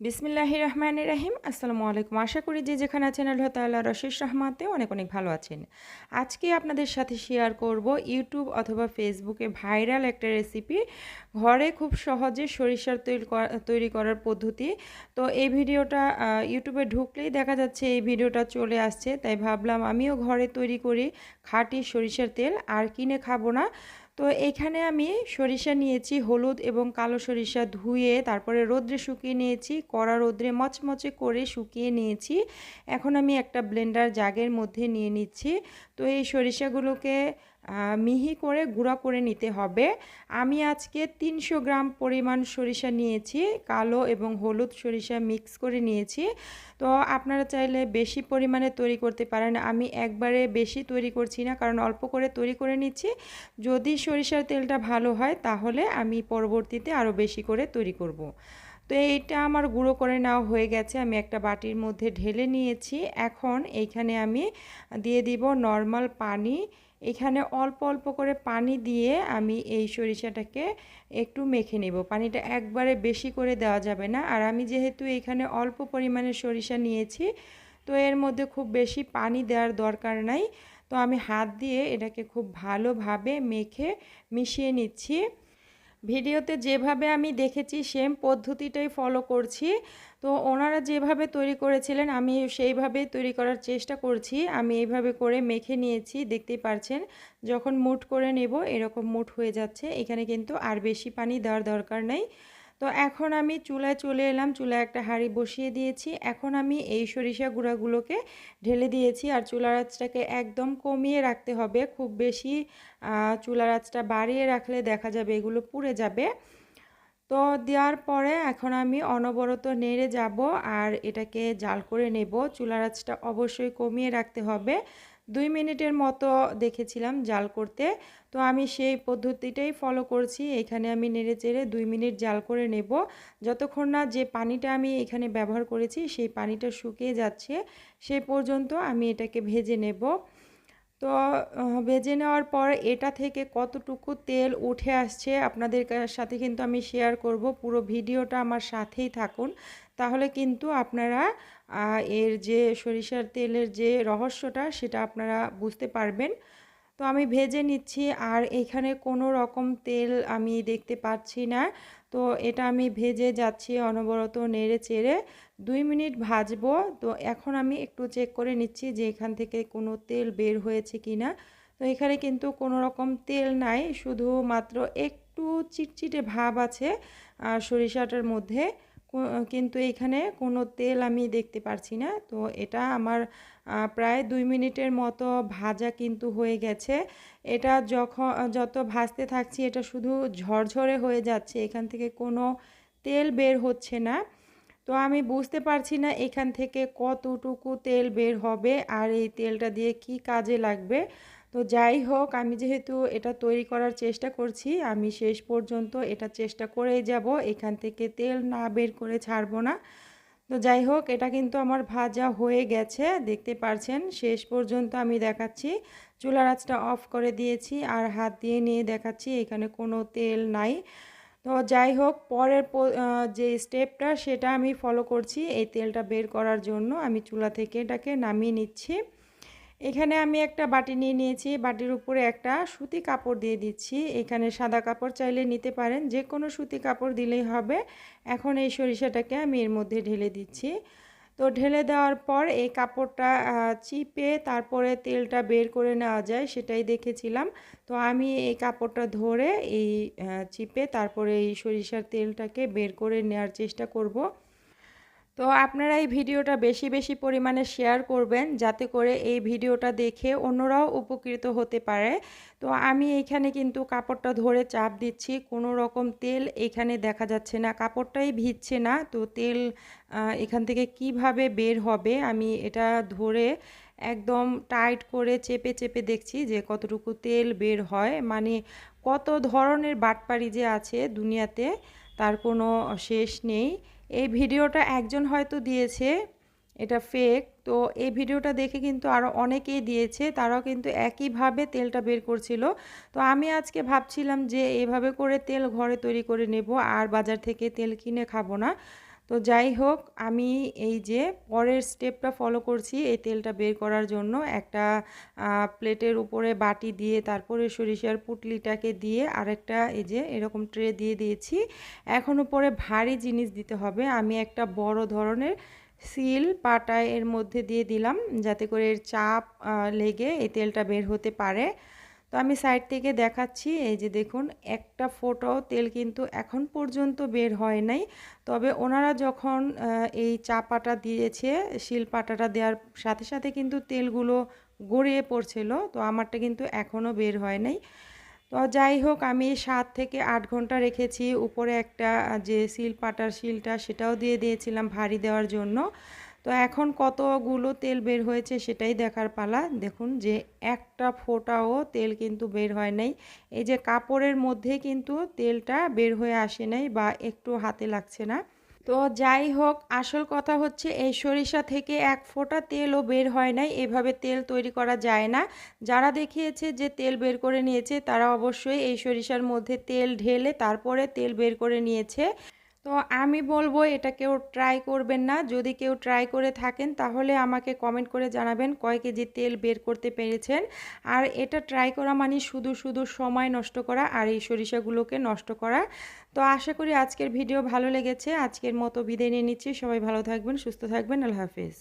বিসমিল্লাহ রহমান রাহিম। আসসালামু আলাইকুম। আশা করি যে যেখানে আছেন আল্লাহ তাল্লাহ রশিস রহমাতে অনেক অনেক ভালো আছেন। আজকে আপনাদের সাথে শেয়ার করব ইউটিউব অথবা ফেসবুকে ভাইরাল একটা রেসিপি ঘরে খুব সহজে সরিষার তৈরি তৈরি করার পদ্ধতি। তো এই ভিডিওটা ইউটিউবে ঢুকলেই দেখা যাচ্ছে এই ভিডিওটা চলে আসছে। তাই ভাবলাম আমিও ঘরে তৈরি করি খাঁটি সরিষার তেল। আর কিনে খাব না। তো এখানে আমি সরিষা নিয়েছি, হলুদ এবং কালো সরিষা ধুয়ে তারপরে রোদ্রে শুকিয়ে নিয়েছি, কড়া রোদ্রে মচমচে করে শুকিয়ে নিয়েছি। এখন আমি একটা ব্লেন্ডার জাগের মধ্যে নিয়ে নিচ্ছি। তো এই সরিষাগুলোকে মিহি করে গুঁড়া করে নিতে হবে। আমি আজকে তিনশো গ্রাম পরিমাণ সরিষা নিয়েছি, কালো এবং হলুদ সরিষা মিক্স করে নিয়েছি। তো আপনারা চাইলে বেশি পরিমাণে তৈরি করতে পারেন। আমি একবারে বেশি তৈরি করছি না, কারণ অল্প করে তৈরি করে নিচ্ছি। যদি সরিষার তেলটা ভালো হয়, তাহলে আমি পরবর্তীতে আরও বেশি করে তৈরি করব। তো এইটা আমার গুঁড়ো করে নেওয়া হয়ে গেছে। আমি একটা বাটির মধ্যে ঢেলে নিয়েছি। এখন এইখানে আমি দিয়ে দিব নর্মাল পানি। এখানে অল্প অল্প করে পানি দিয়ে আমি এই সরিষাটাকে একটু মেখে নেব। পানিটা একবারে বেশি করে দেওয়া যাবে না। আর আমি যেহেতু এখানে অল্প পরিমাণে সরিষা নিয়েছি, তো এর মধ্যে খুব বেশি পানি দেওয়ার দরকার নাই। তো আমি হাত দিয়ে এটাকে খুব ভালোভাবে মেখে মিশিয়ে নিচ্ছি। ভিডিওতে যেভাবে আমি দেখেছি সেম পদ্ধতিটাই ফলো করছি। তো ওনারা যেভাবে তৈরি করেছিলেন, আমি সেইভাবেই তৈরি করার চেষ্টা করছি। আমি এইভাবে করে মেখে নিয়েছি, দেখতেই পারছেন। যখন মুট করে নেব, এরকম মুট হয়ে যাচ্ছে। এখানে কিন্তু আর বেশি পানি দেওয়ার দরকার নেই। তো এখন আমি চুলায় চলে এলাম, চুলায় একটা হাঁড়ি বসিয়ে দিয়েছি। এখন আমি এই সরিষা গুঁড়াগুলোকে ঢেলে দিয়েছি আর চুলার আঁচটাকে একদম কমিয়ে রাখতে হবে। খুব বেশি চুলার আঁচটা বাড়িয়ে রাখলে দেখা যাবে এগুলো পুড়ে যাবে। তো দেওয়ার পরে এখন আমি অনবরত নেড়ে যাব আর এটাকে জাল করে নেব। চুলার আঁচটা অবশ্যই কমিয়ে রাখতে হবে। দুই মিনিটের মতো দেখেছিলাম জাল করতে। তো আমি সেই পদ্ধতিটাই ফলো করছি। এখানে আমি নেড়ে চেড়ে দুই মিনিট জাল করে নেব। যতক্ষণ না যে পানিটা আমি এখানে ব্যবহার করেছি, সেই পানিটা শুকিয়ে যাচ্ছে সেই পর্যন্ত আমি এটাকে ভেজে নেব। তো ভেজে নেওয়ার পর এটা থেকে কতটুকু তেল উঠে আসছে আপনাদের সাথে কিন্তু আমি শেয়ার করব। পুরো ভিডিওটা আমার সাথেই থাকুন। তাহলে কিন্তু আপনারা এর যে সরিষার তেলের যে রহস্যটা সেটা আপনারা বুঝতে পারবেন। তো আমি ভেজে নিচ্ছি আর এখানে কোনো রকম তেল আমি দেখতে পাচ্ছি না। তো এটা আমি ভেজে যাচ্ছি অনবরত নেড়ে চেড়ে। দুই মিনিট ভাজবো। তো এখন আমি একটু চেক করে নিচ্ছি যে এখান থেকে কোনো তেল বের হয়েছে কি না তো এখানে কিন্তু কোনো রকম তেল নাই। শুধুমাত্র একটু চিটচিটে ভাব আছে সরিষাটার মধ্যে। কিন্তু এখানে কোনো তেল আমি দেখতে পারছি না। তো এটা আমার প্রায় দুই মিনিটের মতো ভাজা কিন্তু হয়ে গেছে। এটা যখন যত ভাজতে থাকছি এটা শুধু ঝরঝরে হয়ে যাচ্ছে। এখান থেকে কোনো তেল বের হচ্ছে না। তো আমি বুঝতে পারছি না এখান থেকে কতটুকু তেল বের হবে আর এই তেলটা দিয়ে কি কাজে লাগবে। তো যাই হোক, আমি যেহেতু এটা তৈরি করার চেষ্টা করছি, আমি শেষ পর্যন্ত এটা চেষ্টা করেই যাব। এখান থেকে তেল না বের করে ছাড়বো না। তো যাই হোক, এটা কিন্তু আমার ভাজা হয়ে গেছে, দেখতে পারছেন? শেষ পর্যন্ত আমি দেখাচ্ছি। চুলার আঁচটা অফ করে দিয়েছি আর হাত দিয়ে নিয়ে দেখাচ্ছি, এখানে কোনো তেল নাই। তো যাই হোক, পরের যে স্টেপটা সেটা আমি ফলো করছি, এই তেলটা বের করার জন্য। আমি চুলা থেকে এটাকে নামিয়ে নিচ্ছি। এখানে আমি একটা বাটি নিয়ে নিয়েছি। বাটির উপরে একটা সুতি কাপড় দিয়ে দিচ্ছি। এখানে সাদা কাপড় চাইলে নিতে পারেন। যে কোনো সুতি কাপড় দিলেই হবে। এখন এই সরিষাটাকে আমি এর মধ্যে ঢেলে দিচ্ছি। তো ঢেলে দেওয়ার পর এই কাপড়টা চিপে তারপরে তেলটা বের করে নেওয়া যায়, সেটাই দেখেছিলাম। তো আমি এই কাপড়টা ধরে এই চিপে তারপরে এই সরিষার তেলটাকে বের করে নেওয়ার চেষ্টা করব। তো আপনারা এই ভিডিওটা বেশি বেশি পরিমাণে শেয়ার করবেন যাতে করে এই ভিডিওটা দেখে অন্যরাও উপকৃত হতে পারে। তো আমি এখানে কিন্তু কাপড়টা ধরে চাপ দিচ্ছি, কোনো রকম তেল এখানে দেখা যাচ্ছে না, কাপড়টাই ভিজছে না। তো তেল এখান থেকে কীভাবে বের হবে আমি এটা ধরে একদম টাইট করে চেপে চেপে দেখছি যে কতটুকু তেল বের হয়। মানে কত ধরনের বাটপাড়ি যে আছে দুনিয়াতে, তার কোনো শেষ নেই। এই ভিডিওটা একজন হয়তো দিয়েছে, এটা ফেক তো এই ভিডিওটা দেখে কিন্তু আরও অনেকেই দিয়েছে, তারাও কিন্তু একইভাবে তেলটা বের করছিল। তো আমি আজকে ভাবছিলাম যে এভাবে করে তেল ঘরে তৈরি করে নেব, আর বাজার থেকে তেল কিনে খাব না। তো যাই হোক, আমি এই যে পরের স্টেপটা ফলো করছি এই তেলটা বের করার জন্য। একটা প্লেটের উপরে বাটি দিয়ে, তারপরে সরিষার পুটলিটাকে দিয়ে আরেকটা এই যে এরকম ট্রে দিয়ে দিয়েছি। এখন উপরে ভারী জিনিস দিতে হবে। আমি একটা বড় ধরনের সিল পাটা এর মধ্যে দিয়ে দিলাম যাতে করে এর চাপ লেগে এই তেলটা বের হতে পারে। তো আমি সাইড থেকে দেখাচ্ছি, এই যে দেখুন, একটা ফোটাও তেল কিন্তু এখন পর্যন্ত বের হয় নাই। তবে ওনারা যখন এই চাপাটা দিয়েছে শিলপাটাটা দেওয়ার সাথে সাথে কিন্তু তেলগুলো গড়িয়ে পড়ছিল, তো আমারটা কিন্তু এখনও বের হয় নাই। তো যাই হোক, আমি সাত থেকে আট ঘণ্টা রেখেছি, উপরে একটা যে শিল পাটার শিলটা সেটাও দিয়ে দিয়েছিলাম ভারী দেওয়ার জন্য। তো এখন কতগুলো তেল বের হয়েছে সেটাই দেখার পালা। দেখুন যে একটা ফোটাও তেল কিন্তু বের হয় নাই। এই যে কাপড়ের মধ্যে কিন্তু তেলটা বের হয়ে আসে নাই বা একটু হাতে লাগছে না। তো যাই হোক, আসল কথা হচ্ছে এই সরিষা থেকে এক ফোঁটা তেলও বের হয় নাই। এভাবে তেল তৈরি করা যায় না। যারা দেখিয়েছে যে তেল বের করে নিয়েছে, তারা অবশ্যই এই সরিষার মধ্যে তেল ঢেলে তারপরে তেল বের করে নিয়েছে। তো আমি বলব এটা কেউ ট্রাই করবেন না। যদি কেউ ট্রাই করে থাকেন, তাহলে আমাকে কমেন্ট করে জানাবেন কয় কেজি তেল বের করতে পেরেছেন। আর এটা ট্রাই করা মানে শুধু শুধু সময় নষ্ট করা আর এই সরিষাগুলোকে নষ্ট করা। তো আশা করি আজকের ভিডিও ভালো লেগেছে। আজকের মতো বিদায় নিয়ে নিচ্ছি। সবাই ভালো থাকবেন, সুস্থ থাকবেন। আল্লাহ হাফিজ।